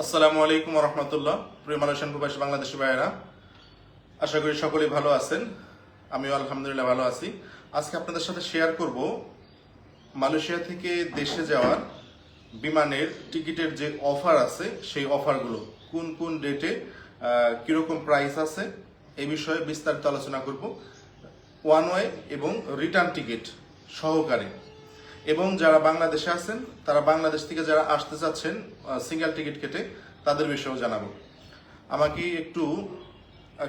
আসসালামু আলাইকুম রহমতুল্লাহ প্রিয় মালয়েশিয়ান প্রবাসী বাংলাদেশি ভাইয়েরা, আশা করি সকলেই ভালো আছেন। আমিও আলহামদুলিল্লাহ ভালো আছি। আজকে আপনাদের সাথে শেয়ার করব মালয়েশিয়া থেকে দেশে যাওয়ার বিমানের টিকিটের যে অফার আছে, সেই অফারগুলো কোন কোন ডেটে কীরকম প্রাইস আছে এ বিষয়ে বিস্তারিত আলোচনা করব। ওয়ান ওয়ে এবং রিটার্ন টিকিট সহকারে। এবং যারা বাংলাদেশে আছেন, তারা বাংলাদেশ থেকে যারা আসতে চাচ্ছেন সিঙ্গেল টিকিট কেটে, তাদের বিষয়েও জানাব। আমাকে একটু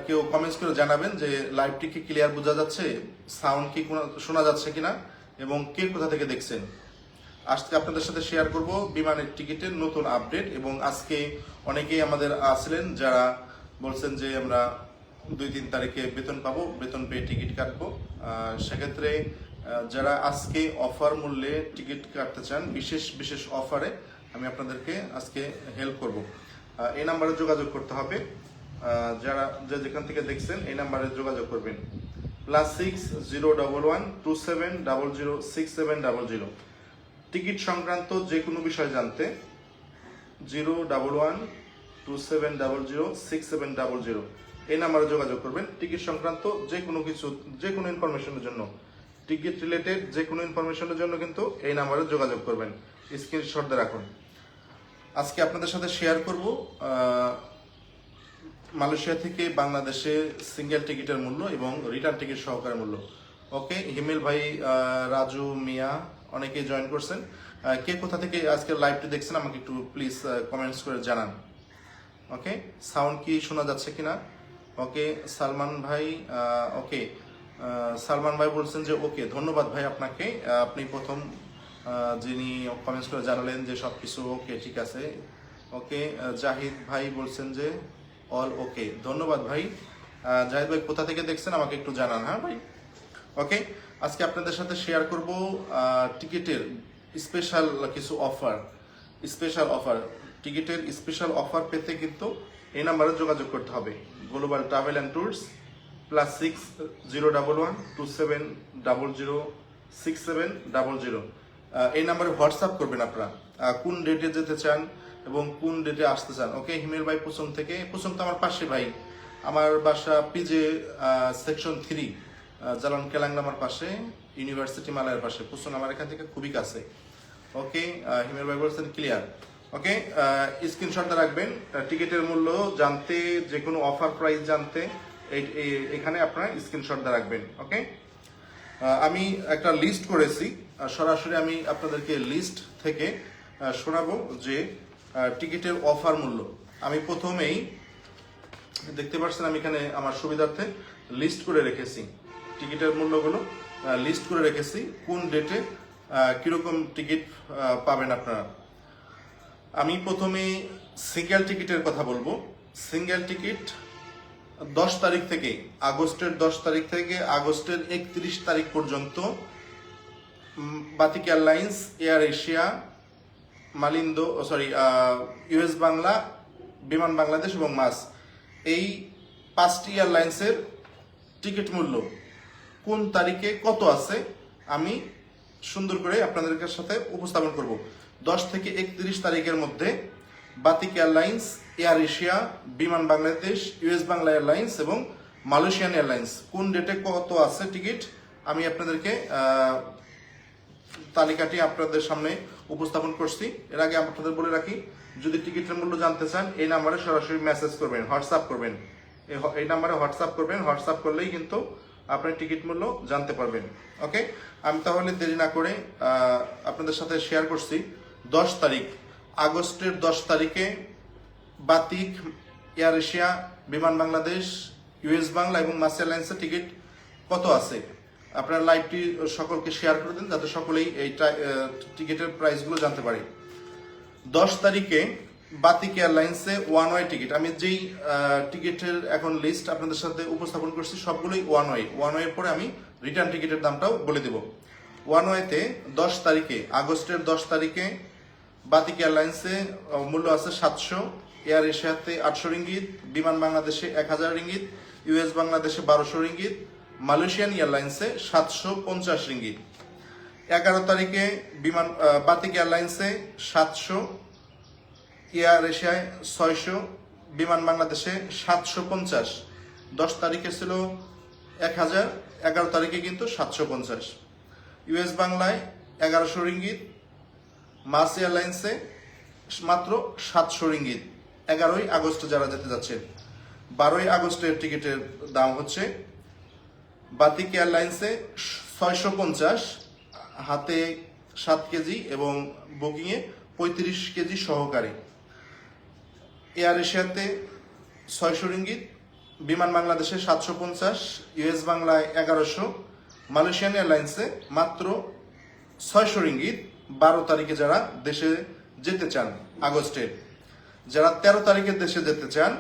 কেউ কমেন্টস করে জানাবেন যে লাইভটি কি ক্লিয়ার বোঝা যাচ্ছে সাউন্ড কি শোনা যাচ্ছে কিনা, এবং কে কোথা থেকে দেখছেন? আজকে আপনাদের সাথে শেয়ার করব বিমানের টিকিটের নতুন আপডেট এবং আজকে অনেকেই আমাদের আসলেন যারা বলছেন যে আমরা দুই তিন তারিখে বেতন পাবো, বেতন পেয়ে টিকিট কাটবো। সেক্ষেত্রে যারা আজকে অফার মূল্যে টিকিট কাটতে চান, বিশেষ বিশেষ অফারে আমি আপনাদেরকে আজকে হেল্প করব। এই নাম্বারে যোগাযোগ করতে হবে। যারা, যে যেখান থেকে দেখছেন, এই নাম্বারে যোগাযোগ করবেন। Plus six zero double one two seven double zero six seven double zero ticket সংক্রান্ত যে কোনো বিষয় জানতে zero double one two seven double zero six seven double zero এই নাম্বারে যোগাযোগ করবেন। টিকিট সংক্রান্ত যে কোনো কিছু, যে কোনো ইনফরমেশনের জন্য। টিকিট রিলেটেড যে কোনো ইনফরমেশনের জন্য কিন্তু এই নাম্বারে যোগাযোগ করবেন। স্ক্রিনশট রাখুন। আজকে আপনাদের সাথে শেয়ার করব মালয়েশিয়া থেকে বাংলাদেশে সিঙ্গেল টিকিটের মূল্য এবং রিটার্ন টিকিট সহকারে মূল্য। ওকে হিমেল ভাই রাজু, মিয়া, অনেকেই জয়েন করছেন। কে কোথা থেকে আজকের লাইভটি দেখছেন আমাকে একটু প্লিজ কমেন্টস করে জানান। ওকে সাউন্ড কি শোনা যাচ্ছে কিনা? ওকে সালমান ভাই ওকে সালমান ভাই বলছেন যে, ওকে, ধন্যবাদ ভাই আপনাকে। আপনি প্রথম যিনি কমেন্টস করে জানালেন যে সব কিছু ওকে ঠিক আছে। ওকে জাহিদ ভাই বলছেন যে অল ওকে ধন্যবাদ ভাই। জাহিদ ভাই কোথা থেকে দেখছেন আমাকে একটু জানান হ্যাঁ ভাই? ওকে আজকে আপনাদের সাথে শেয়ার করব টিকিটের স্পেশাল কিছু অফার স্পেশাল অফার টিকিটের স্পেশাল অফার পেতে কিন্তু এই নাম্বারে যোগাযোগ করতে হবে। Global travel and tours plus six zero double one two seven double zero six seven double zero এই নাম্বারে হোয়াটসঅ্যাপ করবেন আপনারা। কোন ডেটে যেতে চান এবং কোন ডেটে আসতে চান ওকে হিমেল ভাই পুসম থেকে পুসম তো আমার পাশে ভাই। আমার বাসা পিজে সেকশন থ্রি জালান কেলাংলামার পাশে ইউনিভার্সিটি মালায়ের পাশে। পুসুন আমার এখান থেকে খুবই কাছে ওকে হিমেল ভাই বলছেন ক্লিয়ার ওকে স্ক্রিনশটটা রাখবেন। টিকিটের মূল্য জানতে যে কোনো অফার প্রাইস জানতে এখানে আপনারা স্ক্রিনশটটা রাখবেন ওকে আমি একটা লিস্ট করেছি সরাসরি আমি আপনাদেরকে লিস্ট থেকে শোনাবো যে টিকিটের অফার মূল্য। আমি প্রথমেই, দেখতে পাচ্ছেন আমি এখানে আমার সুবিধার্থে লিস্ট করে রেখেছি, টিকিটের মূল্যগুলো লিস্ট করে রেখেছি, কোন ডেটে কীরকম টিকিট পাবেন আপনারা। আমি প্রথমে সিঙ্গেল টিকিটের কথা বলব। সিঙ্গেল টিকিট দশ তারিখ থেকে, আগস্টের দশ তারিখ থেকে আগস্টের একত্রিশ তারিখ পর্যন্ত Batik airlines, Air Asia, Malindo sorry US Bangla, Biman Bangladesh এবং মাস। এই পাঁচটি এয়ারলাইন্সের টিকিট মূল্য কোন তারিখে কত আছে, আমি সুন্দর করে আপনাদের সাথে উপস্থাপন করব। দশ থেকে একত্রিশ তারিখের মধ্যে বাতিক airlines, Air Asia, Biman Bangladesh US Bangla airlines এবং মালয়েশিয়ান এয়ারলাইন্স। কোন ডেটে কত আছে টিকিট? আমি আপনাদেরকে তালিকাটি আপনাদের সামনে উপস্থাপন করছি। এর আগে আপনাদের বলে রাখি, যদি টিকিটের মূল্য জানতে চান, এই নাম্বারে সরাসরি মেসেজ করবেন, হোয়াটসঅ্যাপ করবেন। এই নাম্বারে হোয়াটসঅ্যাপ করবেন, হোয়াটসঅ্যাপ করলেই কিন্তু আপনি টিকিট মূল্য জানতে পারবেন। ওকে? আমি তাহলে দেরি না করে আপনাদের সাথে শেয়ার করছি। দশ তারিখ। আগস্টের দশ তারিখে বাতিক, air Asia, Biman Bangladesh US Bangla এবং মাস এয়ারলাইন্সের টিকিট কত আছে? আপনার লাইভটি সকলকে শেয়ার করে দিন যাতে সকলেই এই টিকিটের প্রাইসগুলো জানতে পারি। দশ তারিখে বাতিক এয়ারলাইন্সে ওয়ান ওয়ে টিকিট। আমি যেই টিকিটের এখন লিস্ট আপনাদের সাথে উপস্থাপন করছি সবগুলোই ওয়ান ওয়ে। ওয়ান ওয়ে পরে আমি রিটার্ন টিকিটের দামটাও বলে দেব। ওয়ান ওয়েতে দশ তারিখে, আগস্টের দশ তারিখে বাতিক এয়ারলাইন্সে মূল্য আছে সাতশো, এয়ার এশিয়াতে আটশো রিঙ্গিত, বিমান বাংলাদেশে এক হাজার রিঙ্গিত ইউএস বাংলাদেশে বারোশো রিঙ্গিত, মালয়েশিয়ান এয়ারলাইন্সে সাতশো পঞ্চাশ রিঙ্গিত। এগারো তারিখে বিমান বাতিক এয়ারলাইন্সে সাতশো, এয়ার এশিয়ায় ছয়শো, বিমান বাংলাদেশে সাতশো পঞ্চাশ। দশ তারিখে ছিল এক হাজার, এগারো তারিখে কিন্তু সাতশো পঞ্চাশ। ইউএস বাংলায় এগারোশো রিঙ্গিত মাস এয়ারলাইন্সে মাত্র সাতশো রিঙ্গিত। এগারোই আগস্টে যারা যেতে যাচ্ছেন, বারোই আগস্টের টিকিটের দাম হচ্ছে বাতিক এয়ারলাইন্সে ছয়শো পঞ্চাশ, হাতে সাত কেজি এবং বুকিংয়ে পঁয়ত্রিশ কেজি সহকারে। এয়ার এশিয়াতে ছয়শো রিঙ্গিত, বিমান বাংলাদেশে সাতশো পঞ্চাশ ইউএস বাংলায় এগারোশো, মালয়েশিয়ান এয়ারলাইন্সে মাত্র ছয়শো রিঙ্গিত। বারো তারিখে যারা দেশে যেতে চান আগস্টে যারা তেরো তারিখে দেশে যেতে চান,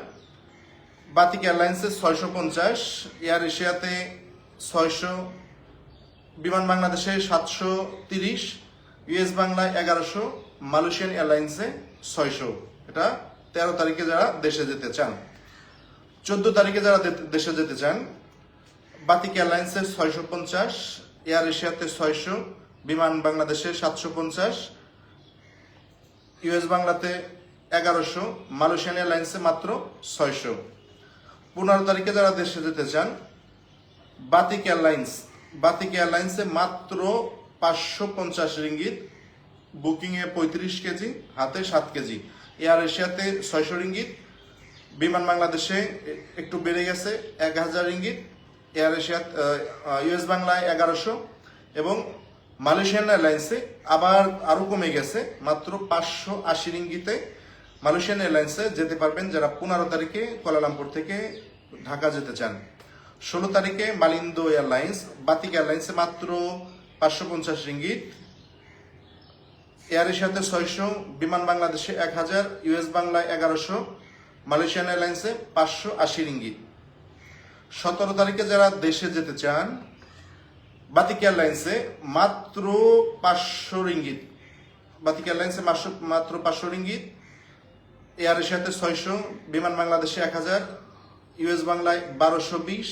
বাতিক এয়ারলাইন্সে ছয়শো পঞ্চাশ, এয়ার এশিয়াতে ছয়শো, বিমান বাংলাদেশে সাতশো তিরিশ ইউএস বাংলায় এগারোশো, মালয়েশিয়ান এয়ারলাইন্সে ছয়শো। এটা তেরো তারিখে যারা দেশে যেতে চান। চোদ্দ তারিখে যারা দেশে যেতে চান, বাতিক এয়ারলাইন্সে ছয়শো পঞ্চাশ, এয়ার এশিয়াতে ছয়শো বিমান বাংলাদেশে সাতশো পঞ্চাশ ইউএস বাংলাতে এগারোশো মালয়েশিয়ান এয়ারলাইন্সে মাত্র ছয়শো। পনেরো তারিখে যারা দেশে যেতে চান, বাতিক এয়ারলাইন্স, বাতিক এয়ারলাইন্সে মাত্র পাঁচশো পঞ্চাশ রিঙ্গিত, বুকিংয়ে পঁয়ত্রিশ কেজি, হাতে সাত কেজি। এয়ার এশিয়াতে ছয়শো রিঙ্গিত, বিমান বাংলাদেশে একটু বেড়ে গেছে এক হাজার রিঙ্গিত, এয়ার এশিয়া ইউএস বাংলায় এগারোশো এবং মালয়েশিয়ান এয়ারলাইন্সে আবার আরও কমে গেছে, মাত্র পাঁচশো আশি রিঙ্গিতে। মালয়েশিয়ান এয়ারলাইন্সে যেতে পারবেন যারা পনেরো তারিখে কুয়ালালামপুর থেকে ঢাকা যেতে চান। ষোলো তারিখে মালিন্দো এয়ারলাইন্স বাতিক এয়ারলাইন্সে মাত্র পাঁচশো পঞ্চাশ রিঙ্গিত। এয়ার এশিয়াতে ছয়শো, বিমান বাংলাদেশে এক হাজার ইউএস বাংলায় এগারোশো মালয়েশিয়ান এয়ারলাইন্সে পাঁচশো আশি রিঙ্গিত। সতেরো তারিখে যারা দেশে যেতে চান বাতিক এয়ারলাইন্সে মাত্র পাঁচশো রিঙ্গিত। বাতিক এয়ারলাইন্সে মাত্র মাত্র পাঁচশো রিঙ্গিত। এয়ার এশিয়াতে ছয়শো, বিমান বাংলাদেশে এক হাজার ইউএস বাংলায় বারোশো বিশ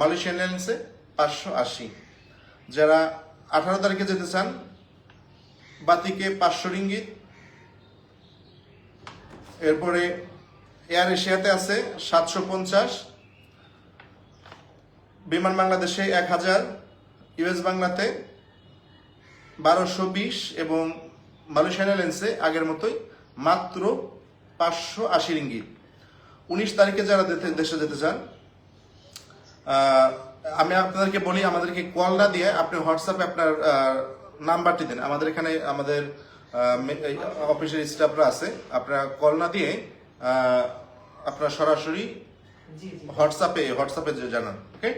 মালয়েশিয়ান এয়ারলাইন্সে পাঁচশো আশি। যারা আঠারো তারিখে যেতে চান, বাতিকে পাঁচশো রিঙ্গিত। এরপরে এয়ার এশিয়াতে আছে সাতশো পঞ্চাশ, বিমান বাংলাদেশে এক হাজার ইউএস বাংলাতে বারোশো বিশ এবং মালয়েশিয়ান এয়ারলাইন্সে আগের মতোই মাত্র পাঁচশো আশি রিঙ্গিত। উনিশ তারিখে যারা দেশে যেতে চান আমি আপনাদেরকে বলি আমাদেরকে কল না দিয়ে আপনি হোয়াটসঅ্যাপে আপনার নাম্বারটি দেন। আমাদের এখানে আমাদের অফিসের স্টাফরা আছে। আপনারা কল না দিয়ে আপনারা সরাসরি হোয়াটসঅ্যাপে হোয়াটসঅ্যাপে জানান ওকে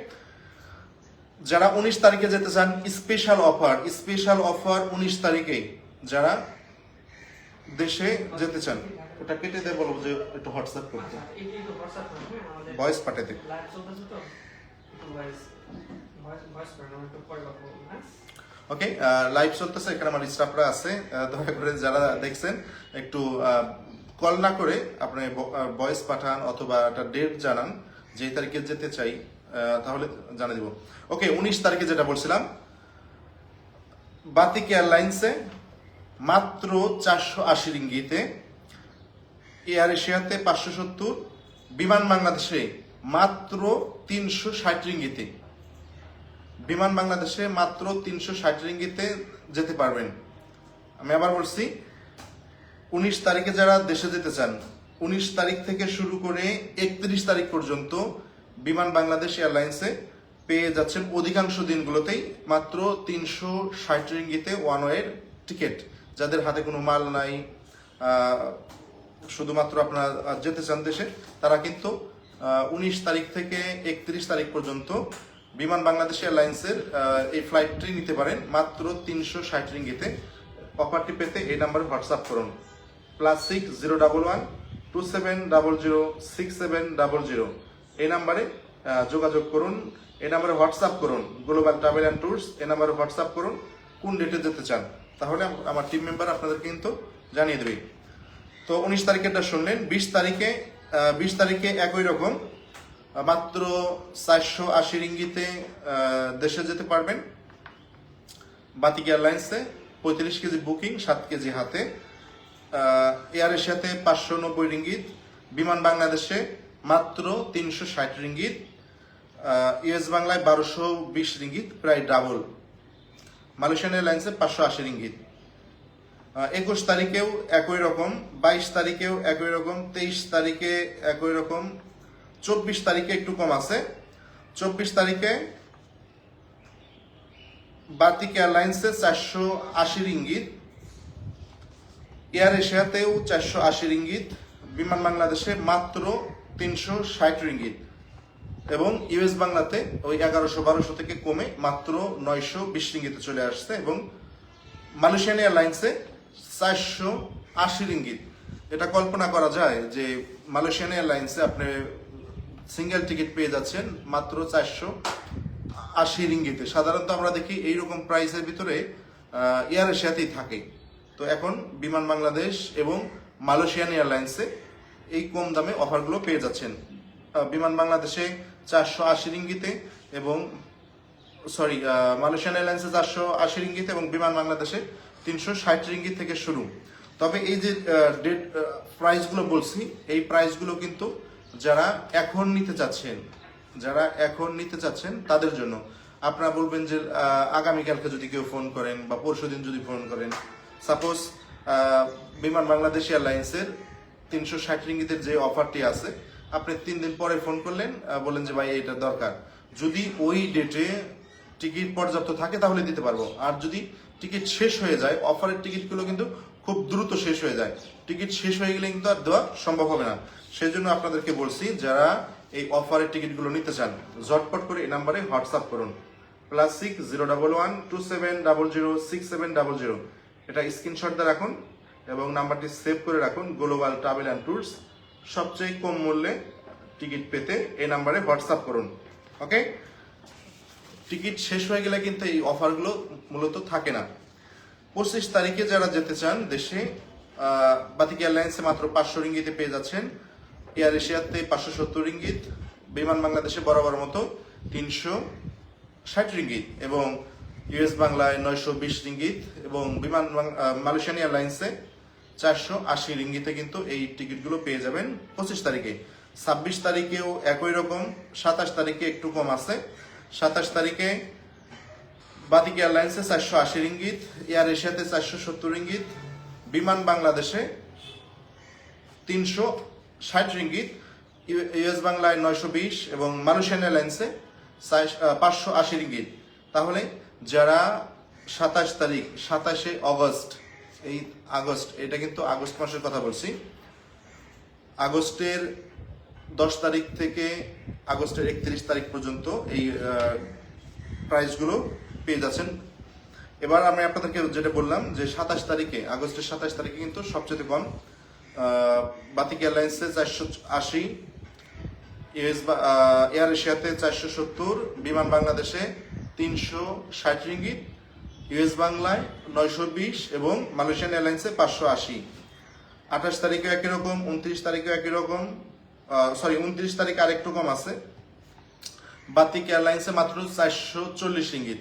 যারা উনিশ তারিখে যেতে চান স্পেশাল অফার স্পেশাল অফার উনিশ তারিখে যারা দেশে যেতে চান। ওটা কেটে দেয় বলব যে একটু হোয়াটসঅ্যাপ করতে ভয়েস পাঠাতে ওকে লাইভ চলতেছে, এখানে আমার স্টাফরা আছে। দয়া করে যারা দেখছেন, একটু কল না করে আপনি ভয়েস পাঠান অথবা একটা ডেট জানান যে তারিখে যেতে চাই। তাহলে জানিয়ে দিব। ওকে উনিশ তারিখে যেটা বলছিলাম, বাতিক এয়ারলাইন্সে মাত্র চারশো আশি রিঙ্গিতে এয়ার এশিয়াতে পাঁচশো সত্তর, বিমান বাংলাদেশে মাত্র তিনশো ষাট রিঙ্গিতে। বিমান বাংলাদেশে মাত্র তিনশো ষাট রিঙ্গিতে যেতে পারবেন। আমি আবার বলছি, উনিশ তারিখে যারা দেশে যেতে চান, উনিশ তারিখ থেকে শুরু করে একত্রিশ তারিখ পর্যন্ত বিমান বাংলাদেশ এয়ারলাইন্সে পেয়ে যাচ্ছেন অধিকাংশ দিনগুলোতেই মাত্র তিনশো ষাট রিঙ্গিতে ওয়ান ওয়ের টিকিট, যাদের হাতে কোনো মাল নাই। শুধুমাত্র আপনারা যেতে চান দেশে, তারা কিন্তু উনিশ তারিখ থেকে একত্রিশ তারিখ পর্যন্ত বিমান বাংলাদেশ এয়ারলাইন্সের এই ফ্লাইটটি নিতে পারেন। মাত্র তিনশো ষাট রিঙ্গিতে। অফারটি পেতে এই নাম্বারে হোয়াটসঅ্যাপ করুন। Plus six zero double one two seven double zero six seven double zero. এই নাম্বারে যোগাযোগ করুন, এই নাম্বারে হোয়াটসঅ্যাপ করুন গ্লোবাল ট্রাভেল অ্যান্ড ট্যুরস এই নাম্বারে হোয়াটসঅ্যাপ করুন, কোন ডেটে যেতে চান। তাহলে আমার টিম মেম্বার আপনাদের কিন্তু জানিয়ে দেবে। তো উনিশ তারিখেরটা শুনলেন, বিশ তারিখে বিশ তারিখে একই রকম মাত্র চারশো আশি রিঙ্গিতে দেশে যেতে পারবেন। বাতিক এয়ারলাইন্সে পঁয়ত্রিশ কেজি বুকিং, সাত কেজি হাতে। এয়ার এশিয়াতে পাঁচশো নব্বই রিঙ্গিত, বিমান বাংলাদেশে মাত্র তিনশো ষাট রিঙ্গিত ইউএস বাংলায় বারোশো বিশ রিঙ্গিত, প্রায় ডাবল। মালয়েশিয়ান এয়ারলাইন্সে পাঁচশো আশি রিঙ্গিত। একুশ তারিখেও একই রকম, বাইশ তারিখেও একই রকম, তেইশ তারিখে একই রকম, চব্বিশ তারিখে একটু কম আছে। চব্বিশ তারিখে বাতিক এয়ারলাইন্সে চারশো আশি রিঙ্গিত, এয়ার এশিয়াতেও চারশো আশি রিঙ্গিত, বিমান বাংলাদেশে মাত্র তিনশো ষাট রিঙ্গিত। এবং ইউএস বাংলাতে ওই এগারোশো, বারোশো থেকে কমে মাত্র নয়শো বিশ রিঙ্গিতে চলে আসছে এবং মালয়েশিয়ান এয়ারলাইন্সে চারশো আশি রিঙ্গিত। এটা কল্পনা করা যায় যে মালয়েশিয়ান এয়ারলাইন্সে আপনি সিঙ্গেল টিকিট পেয়ে যাচ্ছেন মাত্র চারশো আশি রিঙ্গিতে। সাধারণত আমরা দেখি এইরকম প্রাইসের ভিতরে এয়ার এশিয়াতেই থাকে। তো এখন বিমান বাংলাদেশ এবং মালয়েশিয়ান এয়ারলাইন্সে এই কম দামে অফারগুলো পেয়ে যাচ্ছেন। বিমান বাংলাদেশে চারশো আশি রিঙ্গিতে এবং সরি মালয়েশিয়ান এয়ারলাইন্সে চারশো আশি রিঙ্গিত এবং বিমান বাংলাদেশে তিনশো ষাট রিঙ্গিত থেকে শুরু। তবে এই যে ডেট প্রাইসগুলো বলছি, এই প্রাইসগুলো কিন্তু যারা এখন নিতে চাচ্ছেন, যারা এখন নিতে চাচ্ছেন তাদের জন্য। আপনারা বলবেন যে আগামীকালকে যদি কেউ ফোন করেন বা পরশুদিন যদি ফোন করেন সাপোজ বিমান বাংলাদেশ এয়ারলাইন্সের তিনশো ষাট রিঙ্গিতের যে অফারটি আছে আপনি তিন দিন পরে ফোন করলেন আহ, বললেন যে ভাই এটা দরকার। যদি ওই ডেটে টিকিট পর্যাপ্ত থাকে তাহলে দিতে পারব। আর যদি টিকিট শেষ হয়ে যায় অফারের টিকিটগুলো কিন্তু খুব দ্রুত শেষ হয়ে যায়। টিকিট শেষ হয়ে গেলে কিন্তু আর দেওয়া সম্ভব হবে না। সেই জন্য আপনাদেরকে বলছি যারা এই অফারের টিকিটগুলো নিতে চান ঝটপট করে এই নাম্বারে হোয়াটসঅ্যাপ করুন। Plus six zero double one two seven double zero six seven double zero এটা স্ক্রিনশট দিয়ে রাখুন। এবং নাম্বারটি সেভ করে রাখুন গ্লোবাল ট্রাভেল অ্যান্ড ট্যুরস সবচেয়ে কম মূল্যে টিকিট পেতে এই নাম্বারে হোয়াটসঅ্যাপ করুন ওকে টিকিট শেষ হয়ে গেলে কিন্তু এই অফারগুলো মূলত থাকে না। পঁচিশ তারিখে যারা যেতে চান দেশে বাতিক এয়ারলাইন্সে মাত্র পাঁচশো রিঙ্গিতে পেয়ে যাচ্ছেন, এয়ার এশিয়াতে পাঁচশো সত্তর রিঙ্গিত, বিমান বাংলাদেশে বরাবর মতো তিনশো ষাট রিঙ্গিত এবং ইউএস বাংলায় নয়শো বিশ রিঙ্গিত এবং বিমান মালয়েশিয়ান এয়ারলাইন্সে চারশো আশি রিঙ্গিতে কিন্তু এই টিকিটগুলো পেয়ে যাবেন পঁচিশ তারিখে। ছাব্বিশ তারিখেও একই রকম, সাতাশ তারিখে একটু কম আছে। সাতাশ তারিখে বাতিক এয়ারলাইন্সে চারশো আশি রিঙ্গিত, এয়ার এশিয়াতে চারশো সত্তর রিঙ্গিত, বিমান বাংলাদেশে তিনশো ষাট রিঙ্গিত ইউ- ইউএস বাংলায় নয়শো বিশ এবং মালয়েশিয়ান এয়ারলাইন্সে পাঁচশো আশি রিঙ্গিত। তাহলে যারা সাতাশ তারিখ, সাতাশে অগস্ট এই আগস্ট, এটা কিন্তু আগস্ট মাসের কথা বলছি। আগস্টের দশ তারিখ থেকে আগস্টের একত্রিশ তারিখ পর্যন্ত এই প্রাইসগুলো পেয়ে যাচ্ছেন। এবার আমি আপনাদেরকে যেটা বললাম যে সাতাশ তারিখে, আগস্টের সাতাশ তারিখে কিন্তু সবচেয়ে কম বাতিক এয়ারলাইন্সে চারশো আশি, ইউএস এয়ার এশিয়াতে চারশো সত্তর, বিমান বাংলাদেশে তিনশো ষাট রিঙ্গিত ইউএস বাংলায় নয়শো বিশ এবং মালয়েশিয়ান এয়ারলাইন্সে পাঁচশো আশি। আঠাশ তারিখে একই রকম, উনত্রিশ তারিখে একই রকম সরি উনত্রিশ তারিখে আরেকটু কম আছে। বাতিক এয়ারলাইন্সে মাত্র চারশো চল্লিশ রিঙ্গিত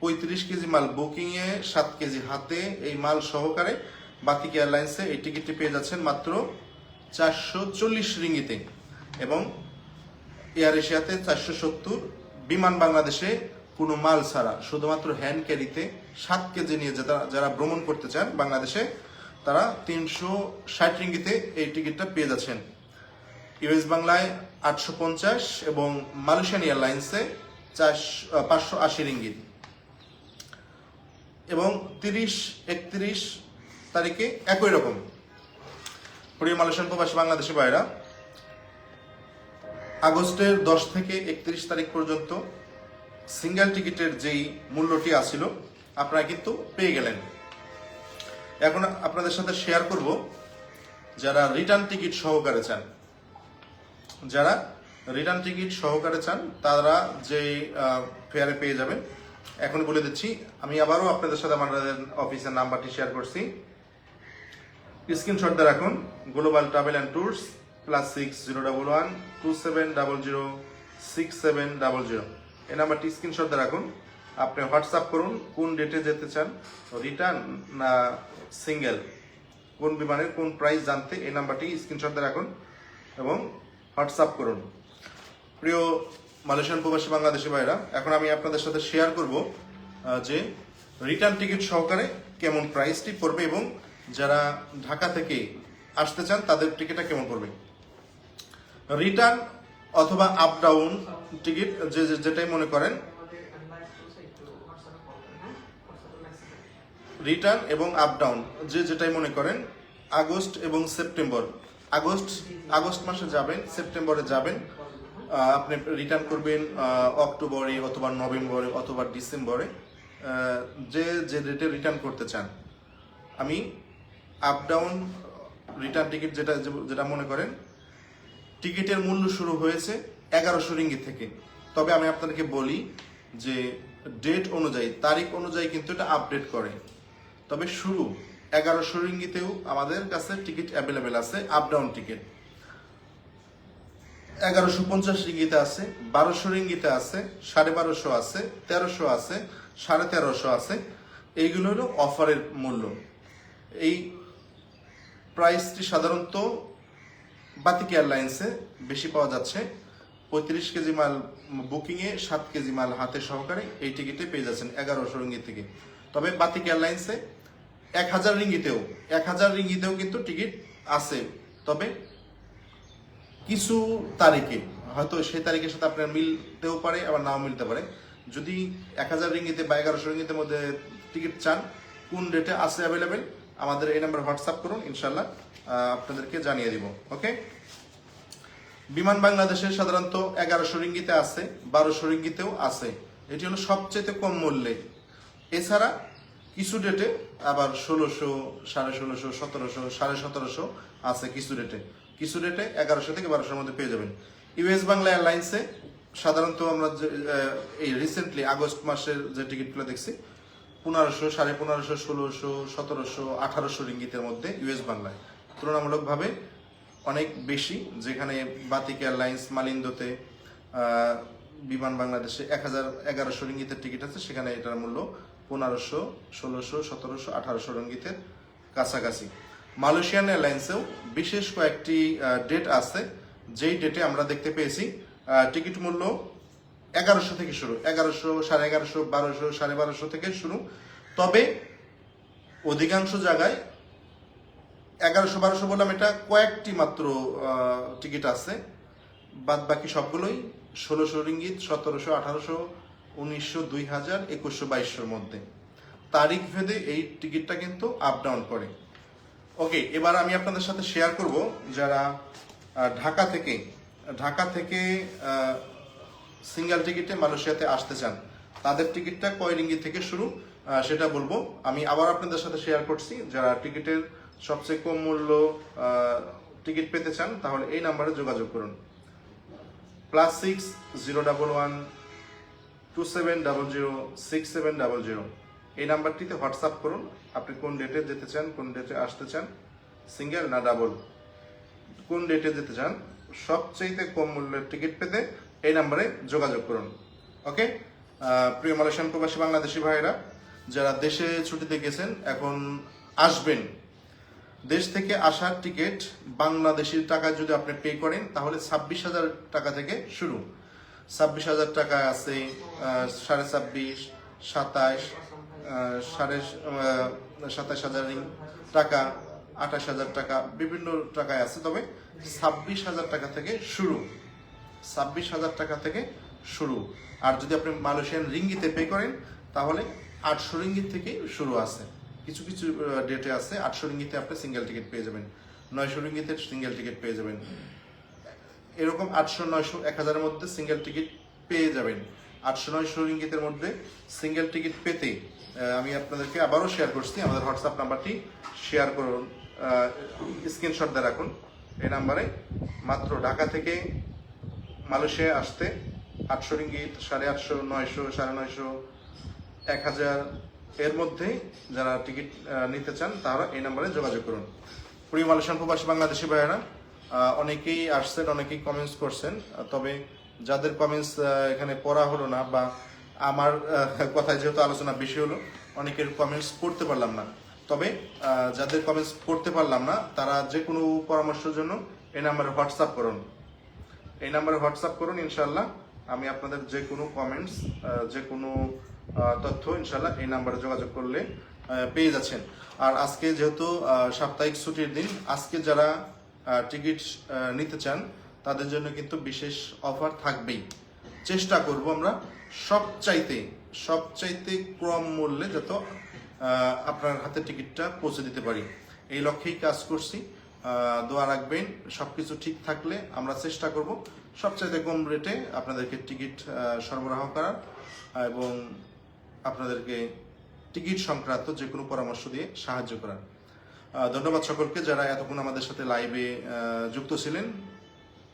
পঁয়ত্রিশ কেজি মাল বুকিং এ সাত কেজি হাতে এই মাল সহকারে বাতিক এয়ারলাইন্সে এই টিকিটটি পেয়ে যাচ্ছেন মাত্র চারশো চল্লিশ রিঙ্গিতে এবং এয়ার এশিয়াতে চারশো সত্তর, বিমান বাংলাদেশে কোনো মাল ছাড়া, শুধুমাত্র হ্যান্ড ক্যারিতে সাত কেজি নিয়ে যারা যারা ভ্রমণ করতে চান বাংলাদেশে, তারা তিনশো ষাট রিঙ্গিতে এই টিকিটটা পেয়ে যাচ্ছেন। ইউএস বাংলায় আটশো পঞ্চাশ এবং মালয়েশিয়ান এয়ারলাইন্সে চারশো পাঁচশো আশি রিঙ্গিত। এবং তিরিশ, একত্রিশ তারিখে একই রকম। প্রিয় মালয়েশিয়ান প্রবাসী বাংলাদেশি ভাইরা, আগস্টের দশ থেকে একত্রিশ তারিখ পর্যন্ত সিঙ্গেল টিকিটের যেই মূল্যটি আছিল, আপনারা কিন্তু পেয়ে গেলেন। এখন আপনাদের সাথে শেয়ার করব যারা রিটার্ন টিকিট সহকারে চান। যারা রিটার্ন টিকিট সহকারে চান, তারা যে ফেয়ারে পেয়ে যাবেন। এখন বলে দিচ্ছি, আমি আবারও আপনাদের সাথে আমাদের অফিসের নাম্বারটি শেয়ার করছি। স্ক্রিনশট দিয়ে রাখুন global travel and tours plus six zero double one two seven double zero six seven double zero এই নাম্বারটি দিয়ে রাখুন। আপনি হোয়াটসঅ্যাপ করুন, কোন ডেটে যেতে চান রিটার্ন না সিঙ্গেল কোন বিমানের কোন প্রাইস জানতে এই নাম্বারটি স্ক্রিনশট রাখুন এবং হোয়াটসঅ্যাপ করুন। প্রিয় মালয়েশিয়ান প্রবাসী বাংলাদেশি ভাইরা এখন আমি আপনাদের সাথে শেয়ার করব যে রিটার্ন টিকিট সহকারে কেমন প্রাইসটি পড়বে এবং যারা ঢাকা থেকে আসতে চান, তাদের টিকিটটা কেমন পড়বে। রিটার্ন অথবা আপ ডাউন টিকিট যে যেটাই মনে করেন। রিটার্ন এবং আপ ডাউন যে, যেটাই মনে করেন, আগস্ট এবং সেপ্টেম্বর। আগস্ট আগস্ট মাসে যাবেন, সেপ্টেম্বরে যাবেন আপনি রিটার্ন করবেন অক্টোবরে অথবা নভেম্বরে অথবা ডিসেম্বরে যে যে ডেটে রিটার্ন করতে চান। আমি আপ ডাউন রিটার্ন টিকিট যেটা যেটা মনে করেন টিকিটের মূল্য শুরু হয়েছে এগারোশো রিঙ্গি থেকে। তবে আমি আপনাদেরকে বলি যে ডেট অনুযায়ী, তারিখ অনুযায়ী কিন্তু এটা আপডেট করে। তবে শুরু এগারোশো রিঙ্গিতেও আমাদের কাছে টিকিট অ্যাভেলেবেল আছে আপ ডাউন টিকিট এগারোশো পঞ্চাশ রিঙ্গিতে আছে, বারোশো রিঙ্গিতে আছে, সাড়ে বারোশো আছে, তেরোশো আছে, সাড়ে তেরোশো আছে। এইগুলো হলো অফারের মূল্য। এই প্রাইসটি সাধারণত বাতিক এয়ারলাইন্সে বেশি পাওয়া যাচ্ছে। পঁয়ত্রিশ কেজি মাল বুকিংয়ে সাত কেজি মাল হাতে সহকারে এই টিকিটে পেয়ে যাচ্ছেন এগারোশো রিঙ্গিত থেকে। তবে বাতিক এয়ারলাইন্সে এক হাজার রিঙ্গিতেও, এক হাজার রিঙ্গিতেও কিন্তু টিকিট আছে। তবে কিছু তারিখে, হয়তো সেই তারিখের সাথে আপনার মিলতেও পারে, আবার নাও মিলতে পারে। যদি এক হাজার রিঙ্গিতে বা এগারোশো রিঙ্গিতের মধ্যে টিকিট চান, কোন ডেটে আছে অ্যাভেলেবেল আমাদের এই নাম্বার হোয়াটসঅ্যাপ করুন ইনশাল্লাহ আপনাদেরকে জানিয়ে দিব, ওকে? বিমান বাংলাদেশের সাধারণত এগারোশো রিঙ্গিতে আছে, বারোশো রিঙ্গিতেও আছে। এটি হলো সবচেয়ে কম মূল্যে। এছাড়া কিছু ডেটে আবার ষোলোশো, সাড়ে ষোলোশো, সতেরোশো, সাড়ে সতেরোশো আছে কিছু ডেটে কিছু ডেটে এগারোশো থেকে বারোশোর মধ্যে পেয়ে যাবেন। ইউএস বাংলা এয়ারলাইন্সে সাধারণত আমরা এই রিসেন্টলি আগস্ট মাসের যে টিকিটগুলো দেখছি পনেরোশো, সাড়ে পনেরোশো, ষোলোশো, সতেরোশো, আঠারোশো রিঙ্গিতের মধ্যে ইউএস বাংলায়। তুলনামূলকভাবে অনেক বেশি, যেখানে বাতিক এয়ারলাইন্স, মালিন্দোতে বিমান বাংলাদেশে এক হাজার এগারোশো রিঙ্গিতের টিকিট আছে, সেখানে এটার মূল্য পনেরোশো, ষোলোশো, সতেরোশো, আঠারোশো রিঙ্গিতের কাছাকাছি। মালয়েশিয়ান এয়ারলাইন্সেও বিশেষ কয়েকটি ডেট আছে। যেই ডেটে আমরা দেখতে পেয়েছি টিকিট মূল্য এগারোশো থেকে শুরু, এগারোশো, সাড়ে এগারোশো, বারোশো, সাড়ে বারোশো থেকে শুরু। তবে অধিকাংশ জায়গায় এগারোশো, বারোশো বললাম, এটা কয়েকটি মাত্র টিকিট আছে। বাদ বাকি সবগুলোই ষোলোশো রিঙ্গিত, সতেরোশো, আঠারোশো, উনিশশো, দুই হাজার, একুশশো, বাইশশোর মধ্যে। তারিখ ভেদে এই টিকিটটা কিন্তু আপ ডাউন করে। ওকে, এবার আমি আপনাদের সাথে শেয়ার করব যারা ঢাকা থেকে ঢাকা থেকে সিঙ্গেল টিকিটে মালয়েশিয়াতে আসতে চান। তাদের টিকিটটা কয় রিঙ্গি থেকে শুরু সেটা বলব। আমি আবার আপনাদের সাথে শেয়ার করছি। যারা টিকিটের সবচেয়ে কম মূল্য টিকিট পেতে চান, তাহলে এই নাম্বারে যোগাযোগ করুন। Plus six zero double one two seven double zero six seven double zero এই নাম্বারটিতে হোয়াটসঅ্যাপ করুন, আপনি কোন ডেটে যেতে চান, কোন ডেটে আসতে চান সিঙ্গেল না ডাবল কোন ডেটে যেতে চান সবচেয়ে কম মূল্যের টিকিট পেতে এই নাম্বারে যোগাযোগ করুন। ওকে? প্রিয় মালয়েশিয়ান প্রবাসী বাংলাদেশি ভাইয়েরা, যারা দেশে ছুটিতে গেছেন, এখন আসবেন। দেশ থেকে আসার টিকিট বাংলাদেশি টাকা যদি আপনি পে করেন, তাহলে ছাব্বিশ হাজার টাকা থেকে শুরু। ছাব্বিশ হাজার টাকা আছে সাড়ে ছাব্বিশ, সাতাশ সাড়ে সাতাশ হাজার টাকা, আঠাশ হাজার টাকা, বিভিন্ন টাকায় আছে। তবে ছাব্বিশ হাজার টাকা থেকে শুরু। ছাব্বিশ হাজার টাকা থেকে শুরু। আর যদি আপনি মালয়েশিয়ান রিঙ্গিতে পে করেন, তাহলে আটশো রিঙ্গিত থেকে শুরু আছে। কিছু কিছু ডেটে আছে, আটশো রিঙ্গিতে আপনি সিঙ্গেল টিকিট পেয়ে যাবেন। নয়শো রিঙ্গিতে সিঙ্গেল টিকিট পেয়ে যাবেন। এরকম আটশো, নয়শো, এক হাজারের মধ্যে সিঙ্গেল টিকিট পেয়ে যাবেন। আটশো, নয়শো রিঙ্গিতের মধ্যে সিঙ্গেল টিকিট পেতে আমি আপনাদেরকে আবারও শেয়ার করছি। আমাদের হোয়াটসঅ্যাপ নাম্বারটি শেয়ার করুন। স্ক্রিনশট দিয়ে রাখুন। এই নাম্বারে মাত্র ঢাকা থেকে মালয়েশিয়ায় আসতে আটশো রিঙ্গিত, সাড়ে আটশো, নয়শো, সাড়ে নয়শো, এক হাজার। এর মধ্যে যারা টিকিট নিতে চান, তারা এই নাম্বারে যোগাযোগ করুন। প্রিয় মালয়েশিয়ান প্রবাসী বাংলাদেশি ভাইয়েরা অনেকেই আসছেন, অনেকেই কমেন্টস করছেন, তবে যাদের কমেন্টস এখানে পড়া হলো না বা আমার কথায় যেহেতু আলোচনা বেশি হলো, অনেকের কমেন্টস পড়তে পারলাম না। তবে যাদের কমেন্টস পড়তে পারলাম না, তারা যে কোনো পরামর্শের জন্য এই নাম্বারে হোয়াটসঅ্যাপ করুন। এই নাম্বারে হোয়াটসঅ্যাপ করুন ইনশাল্লাহ আমি আপনাদের যে কোনো কমেন্টস যে কোনো তথ্য ইনশাল্লাহ এই নাম্বারে যোগাযোগ করলে পেয়ে যাচ্ছেন। আর আজকে যেহেতু সাপ্তাহিক ছুটির দিন, আজকে যারা টিকিট নিতে চান, তাদের জন্য কিন্তু বিশেষ অফার থাকবেই। চেষ্টা করব আমরা সবচাইতে সবচাইতে কম মূল্যে যত আপনার হাতে টিকিটটা পৌঁছে দিতে পারি। এই লক্ষ্যেই কাজ করছি। দোয়া রাখবেন, সবকিছু ঠিক থাকলে আমরা চেষ্টা করব সবচাইতে কম রেটে আপনাদেরকে টিকিট সরবরাহ করার এবং আপনাদেরকে টিকিট সংক্রান্ত যে কোনো পরামর্শ দিয়ে সাহায্য করার। ধন্যবাদ সকলকে যারা এতক্ষণ আমাদের সাথে লাইভে যুক্ত ছিলেন।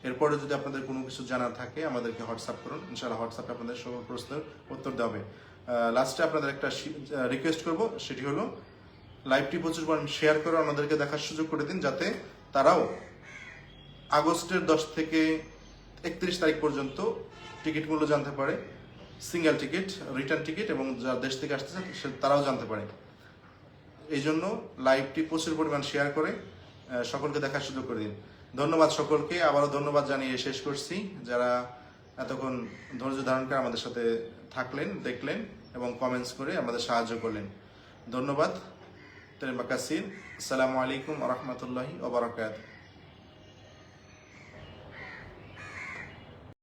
এরপরে যদি আপনাদের কোনো কিছু জানার থাকে, আমাদেরকে হোয়াটসঅ্যাপ করুন। ইনশাআল্লাহ হোয়াটসঅ্যাপে আপনাদের সকল প্রশ্নের উত্তর দেওয়া হবে। লাস্টে আপনাদের একটা রিকোয়েস্ট করব, সেটি হলো লাইভটি প্রচুর পরিমাণ শেয়ার করে আমাদেরকে দেখার সুযোগ করে দিন যাতে তারাও আগস্টের দশ থেকে একত্রিশ তারিখ পর্যন্ত টিকিট মূল্য জানতে পারে সিঙ্গেল টিকিট রিটার্ন টিকিট এবং যারা দেশ থেকে আসতেছে সে- তারাও জানতে পারে। এই জন্য লাইভটি প্রচুর পরিমাণ শেয়ার করে সকলকে দেখার সুযোগ করে দিন। ধন্যবাদ সকলকে। আবারও ধন্যবাদ জানিয়ে শেষ করছি। যারা এতক্ষণ ধৈর্য ধারণ করে আমাদের সাথে থাকলেন, দেখলেন এবং কমেন্টস করে আমাদের সাহায্য করলেন। ধন্যবাদ। তেরেমা কাসির আসসালামু আলাইকুম রহমতুল্লাহি ওবরাকাত